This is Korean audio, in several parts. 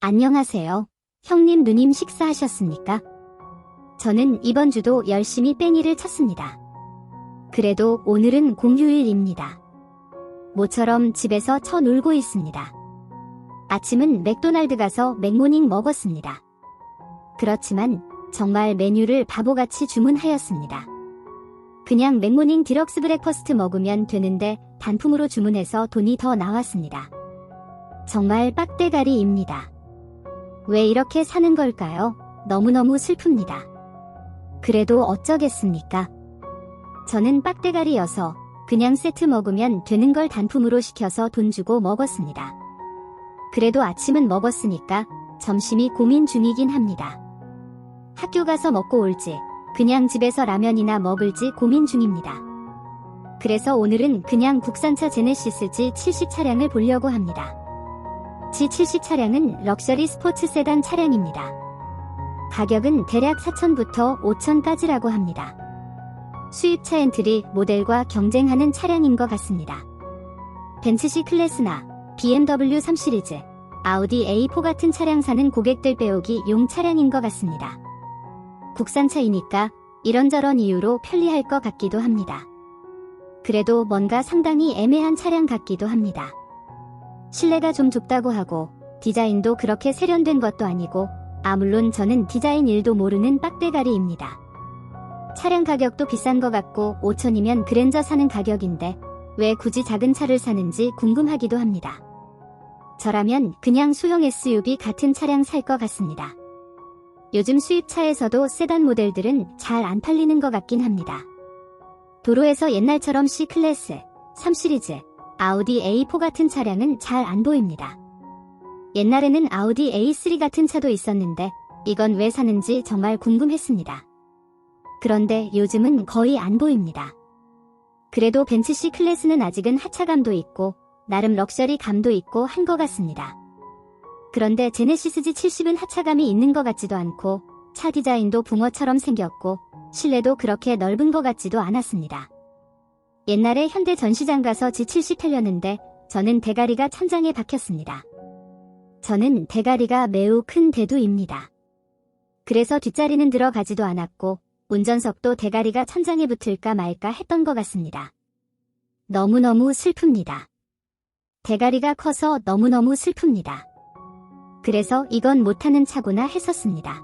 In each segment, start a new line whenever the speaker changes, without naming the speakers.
안녕하세요. 형님 누님 식사하셨습니까? 저는 이번 주도 열심히 뺑이를 쳤습니다. 그래도 오늘은 공휴일입니다. 모처럼 집에서 쳐 놀고 있습니다. 아침은 맥도날드 가서 맥모닝 먹었습니다. 그렇지만 정말 메뉴를 바보같이 주문하였습니다. 그냥 맥모닝 디럭스 브렉퍼스트 먹으면 되는데 단품으로 주문해서 돈이 더 나왔습니다. 정말 빡대가리입니다. 왜 이렇게 사는 걸까요? 너무너무 슬픕니다. 그래도 어쩌겠습니까? 저는 빡대가리여서 그냥 세트 먹으면 되는 걸 단품으로 시켜서 돈 주고 먹었습니다. 그래도 아침은 먹었으니까 점심이 고민 중이긴 합니다. 학교 가서 먹고 올지 그냥 집에서 라면이나 먹을지 고민 중입니다. 그래서 오늘은 그냥 국산차 제네시스 G70 차량을 보려고 합니다. G70 차량은 럭셔리 스포츠 세단 차량입니다. 가격은 대략 4천부터 5천까지라고 합니다. 수입차 엔트리 모델과 경쟁하는 차량인 것 같습니다. 벤츠 C 클래스나 BMW 3 시리즈, 아우디 A4 같은 차량 사는 고객들 빼오기 용 차량인 것 같습니다. 국산차이니까 이런저런 이유로 편리할 것 같기도 합니다. 그래도 뭔가 상당히 애매한 차량 같기도 합니다. 실내가 좀 좁다고 하고 디자인도 그렇게 세련된 것도 아니고 아 물론 저는 디자인 일도 모르는 빡대가리입니다. 차량 가격도 비싼 것 같고 5천이면 그랜저 사는 가격인데 왜 굳이 작은 차를 사는지 궁금하기도 합니다. 저라면 그냥 소형 SUV 같은 차량 살 것 같습니다. 요즘 수입차에서도 세단 모델들은 잘 안 팔리는 것 같긴 합니다. 도로에서 옛날처럼 C클래스, 3시리즈, 아우디 A4 같은 차량은 잘 안 보입니다. 옛날에는 아우디 A3 같은 차도 있었는데 이건 왜 사는지 정말 궁금했습니다. 그런데 요즘은 거의 안 보입니다. 그래도 벤츠 C 클래스는 아직은 하차감도 있고 나름 럭셔리 감도 있고 한 것 같습니다. 그런데 제네시스 G70은 하차감이 있는 것 같지도 않고 차 디자인도 붕어처럼 생겼고 실내도 그렇게 넓은 것 같지도 않았습니다. 옛날에 현대 전시장 가서 G70 타려는데 저는 대가리가 천장에 박혔습니다. 저는 대가리가 매우 큰 대두입니다. 그래서 뒷자리는 들어가지도 않았고 운전석도 대가리가 천장에 붙을까 말까 했던 것 같습니다. 너무너무 슬픕니다. 대가리가 커서 너무너무 슬픕니다. 그래서 이건 못하는 차구나 했었습니다.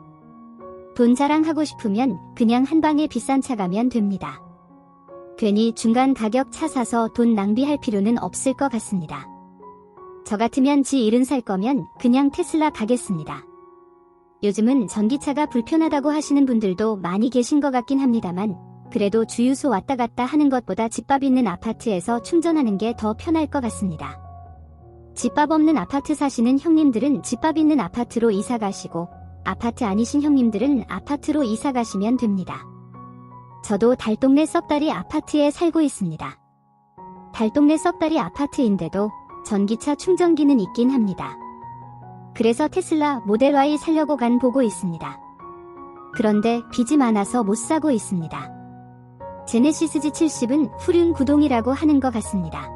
돈 자랑하고 싶으면 그냥 한 방에 비싼 차 가면 됩니다. 괜히 중간 가격 차 사서 돈 낭비할 필요는 없을 것 같습니다. 저 같으면 G1은 살 거면 그냥 테슬라 가겠습니다. 요즘은 전기차가 불편하다고 하시는 분들도 많이 계신 것 같긴 합니다만 그래도 주유소 왔다 갔다 하는 것보다 집밥 있는 아파트에서 충전하는 게 더 편할 것 같습니다. 집밥 없는 아파트 사시는 형님들은 집밥 있는 아파트로 이사 가시고 아파트 아니신 형님들은 아파트로 이사 가시면 됩니다. 저도 달동네 썩다리 아파트에 살고 있습니다. 달동네 썩다리 아파트인데도 전기차 충전기는 있긴 합니다. 그래서 테슬라 모델 Y 살려고 간 보고 있습니다. 그런데 빚이 많아서 못 사고 있습니다. 제네시스 G70은 후륜 구동이라고 하는 것 같습니다.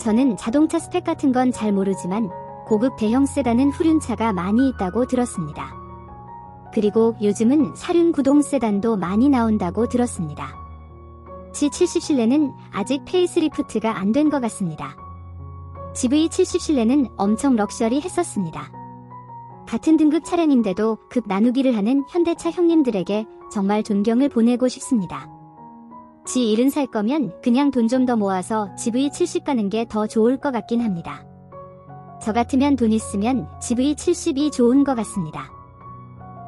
저는 자동차 스펙 같은 건 잘 모르지만 고급 대형 세단은 후륜차가 많이 있다고 들었습니다. 그리고 요즘은 사륜 구동 세단도 많이 나온다고 들었습니다. G70 실내는 아직 페이스리프트가 안 된 것 같습니다. GV70 실내는 엄청 럭셔리 했었습니다. 같은 등급 차량인데도 급 나누기를 하는 현대차 형님들에게 정말 존경을 보내고 싶습니다. G1은 살 거면 그냥 돈 좀 더 모아서 GV70 가는 게 더 좋을 것 같긴 합니다. 저 같으면 돈 있으면 GV70이 좋은 것 같습니다.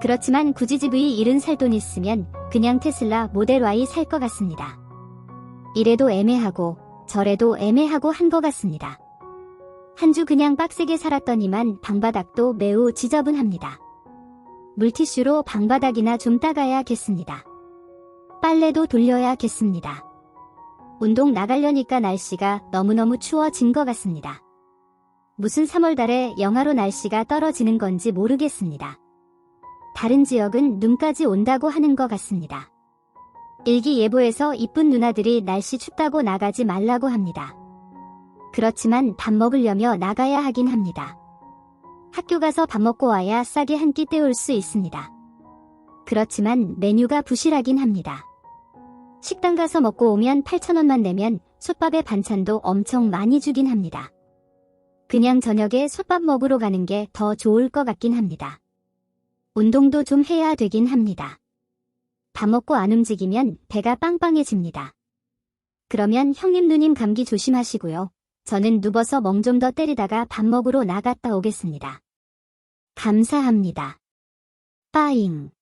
그렇지만 굳이 GV1은 살돈 있으면 그냥 테슬라 모델 Y 살 것 같습니다. 이래도 애매하고 저래도 애매하고 한 것 같습니다. 한 주 그냥 빡세게 살았더니만 방바닥도 매우 지저분합니다. 물티슈로 방바닥이나 좀 닦아야겠습니다. 빨래도 돌려야겠습니다. 운동 나가려니까 날씨가 너무너무 추워진 것 같습니다. 무슨 3월달에 영하로 날씨가 떨어지는 건지 모르겠습니다. 다른 지역은 눈까지 온다고 하는 것 같습니다. 일기예보에서 이쁜 누나들이 날씨 춥다고 나가지 말라고 합니다. 그렇지만 밥 먹으려며 나가야 하긴 합니다. 학교 가서 밥 먹고 와야 싸게 한 끼 때울 수 있습니다. 그렇지만 메뉴가 부실하긴 합니다. 식당 가서 먹고 오면 8,000원만 내면 솥밥에 반찬도 엄청 많이 주긴 합니다. 그냥 저녁에 솥밥 먹으러 가는 게 더 좋을 것 같긴 합니다. 운동도 좀 해야 되긴 합니다. 밥 먹고 안 움직이면 배가 빵빵해집니다. 그러면 형님 누님 감기 조심하시고요. 저는 누워서 멍 좀 더 때리다가 밥 먹으러 나갔다 오겠습니다. 감사합니다. 빠잉.